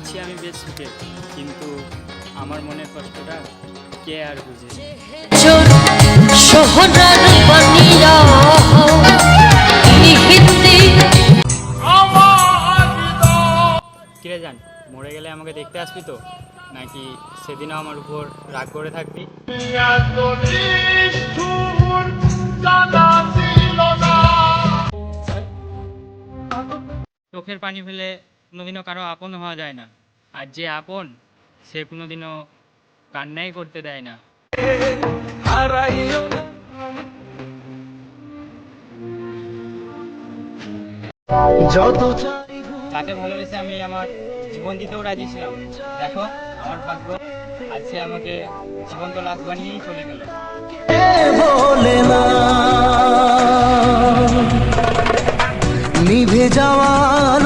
বুকে কিন্তু আমার মনের কষ্টটা কে আর বুঝে? কিরে যান মরে গেলে আমাকে দেখতে আসবি তো? নাকি সেদিনও আমার উপর রাগ করে থাকবি? চোখের পানি ফেলে কোনোদিনও কারও আপন হওয়া যায় না। আর যে আপন সে কোনোদিনও কান্নাই করতে দেয় না। তাকে ভালোবেসে আমি আমার জীবন দিতেও রাজি ছিলাম। দেখো আমার ভাগ্য আজ সে আমাকে জীবন্ত লাশ বানিয়েই চলে গেল। নিভে যাওয়ার